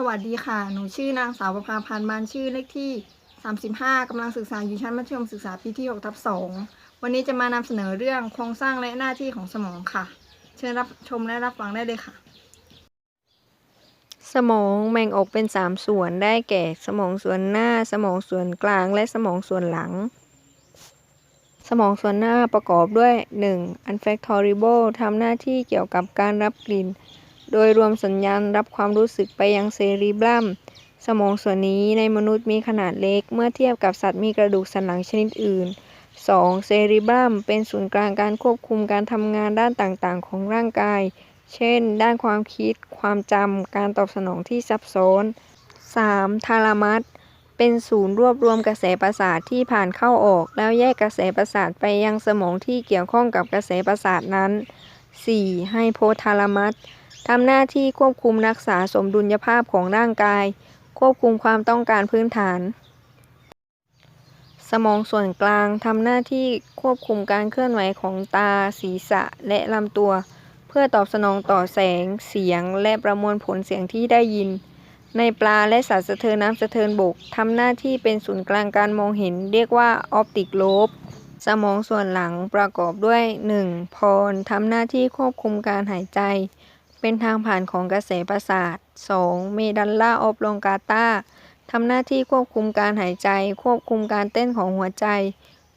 สวัสดีค่ะ หนูชื่อนางสาวประภาพันธ์บานชื่อเลขที่ 35กำลังศึกษาอยู่ชั้นมัธยมศึกษาปีที่6ทับ2วันนี้จะมานำเสนอเรื่องโครงสร้างและหน้าที่ของสมองค่ะ เชิญรับชมและรับฟังได้เลยค่ะ สมองแบ่งออกเป็น 3 ส่วนได้แก่ สมองส่วนหน้า สมองส่วนกลาง และสมองส่วนหลัง สมองส่วนหน้าประกอบด้วย 1. olfactory ทำหน้าที่เกี่ยวกับการรับกลิ่น โดยรวมสัญญาณรับความรู้สึกไปยังเซรีบรัม สมองส่วนนี้ในมนุษย์มีขนาดเล็กเมื่อเทียบกับสัตว์มีกระดูกสันหลังชนิดอื่น 2. เซรีบรัมเป็นศูนย์กลางการควบคุมการทำงานด้านต่างๆ ของร่างกาย เช่น ด้านความคิด ความจำ การตอบสนองที่ซับซ้อน 3. ทาลามัสเป็นศูนย์รวบรวมกระแสประสาทที่ผ่านเข้าออก แล้วแยกกระแสประสาทไปยังสมองที่เกี่ยวข้องกับกระแสประสาทนั้น 4. ไฮโพทาลามัส ทำหน้าที่ควบคุมรักษาสมดุลยภาพของร่างกาย ควบคุมความต้องการพื้นฐาน สมองส่วนกลางทำหน้าที่ควบคุมการเคลื่อนไหวของตา ศีรษะ และลำตัว เพื่อตอบสนองต่อแสง เสียง และประมวลผลเสียงที่ได้ยิน ในปลาและสัตว์สะเทินน้ำสะเทินบกทำหน้าที่เป็นศูนย์กลางการมองเห็น เรียกว่าออปติกโลบสมองส่วนหลังประกอบด้วย 1. พรทำหน้าที่ควบคุมการหายใจ เป็นทางผ่านของกระแสประสาท 2. เมดัลลาออฟลองกาตาทำหน้าที่ควบคุมการหายใจ ควบคุมการเต้นของหัวใจ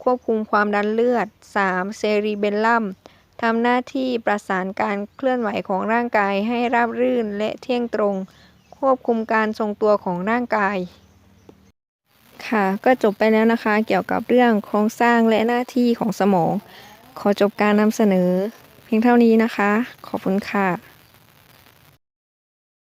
ควบคุมความดันเลือด 3. เซรีเบลลัมทำหน้าที่ประสานการเคลื่อนไหวของร่างกายให้ราบรื่นและเที่ยงตรง ควบคุมการทรงตัวของร่างกาย ค่ะ ก็จบไปแล้วนะคะ เกี่ยวกับเรื่องโครงสร้างและหน้าที่ของสมอง ขอจบการนำเสนอ เพียงเท่านี้นะคะ ขอบคุณค่ะ